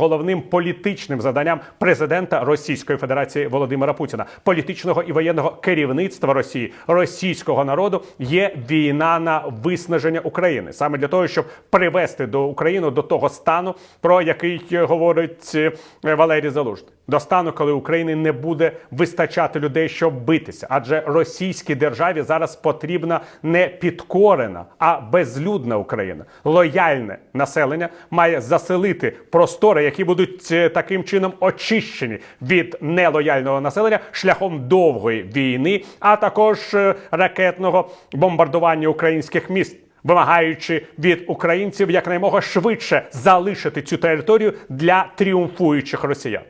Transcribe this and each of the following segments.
Головним політичним заданням президента Російської Федерації Володимира Путіна, політичного і воєнного керівництва Росії, російського народу є війна на виснаження України саме для того, щоб привести до України до того стану, про який говорить е, Валерій Залужний. До стану, коли України не буде вистачати людей, щоб битися, адже російській державі зараз потрібна не підкорена, а безлюдна Україна. Лояльне населення має заселити простори, які будуть е, таким чином очищені від нелояльного населення шляхом довгої війни, а також е, ракетного бомбардування українських міст. Вимагаючи від українців якнаймога швидше залишити цю територію для тріумфуючих росіян.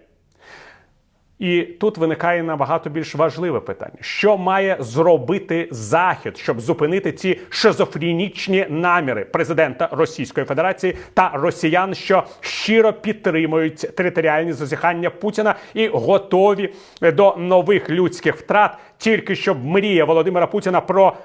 І тут виникає набагато більш важливе питання: що має зробити Захід, щоб зупинити ці шизофренічні наміри президента Російської Федерації та росіян, що щиро підтримують територіальні зазіхання Путіна і готові до нових людських втрат, тільки щоб мрія Володимира Путіна про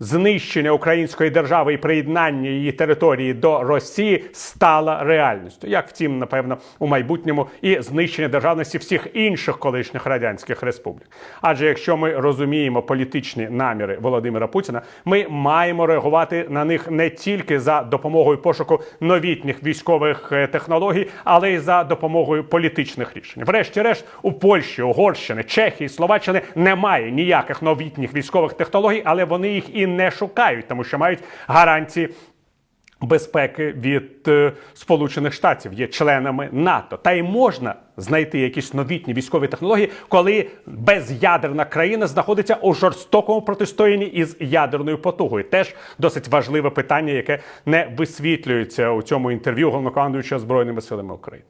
знищення української держави і приєднання її території до Росії стала реальністю, як втім, напевно, у майбутньому і знищення державності всіх інших колишніх радянських республік. Адже якщо ми розуміємо політичні наміри Володимира Путіна, ми маємо реагувати на них не тільки за допомогою пошуку новітніх військових е, технологій, але й за допомогою політичних рішень. Врешті-решт, у Польщі, Угорщини, Чехії, Словаччини немає ніяких новітніх військових технологій, але вони їх і не шукають, тому що мають гарантії. Безпеки від е, Сполучених Штатів є членами НАТО, та й можна знайти якісь новітні військові технології, коли безядерна країна знаходиться у жорстокому протистоянні із ядерною потугою. Теж досить важливе питання, яке не висвітлюється у цьому інтерв'ю головнокомандуючого збройними силами України.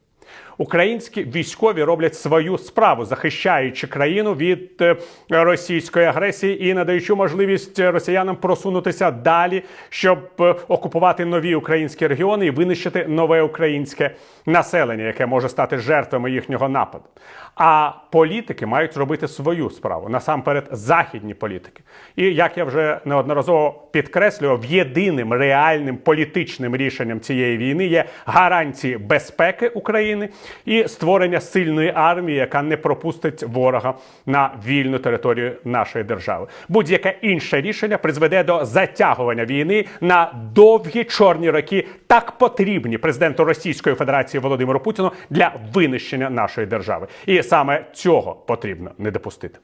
Українські військові роблять свою справу, захищаючи країну від е, російської агресії і надаючи можливість росіянам просунутися далі, щоб е, окупувати нові українські регіони і винищити нове українське населення, яке може стати жертвами їхнього нападу. А політики мають робити свою справу насамперед західні політики. І як я вже неодноразово підкреслював, єдиним реальним політичним рішенням цієї війни є гарантії безпеки України і створення сильної армії, яка не пропустить ворога на вільну територію нашої держави. Будь-яке інше рішення призведе до затягування війни на довгі чорні роки, так потрібні президенту Російської Федерації Володимиру Путіну для винищення нашої держави. І саме цього потрібно не допустити.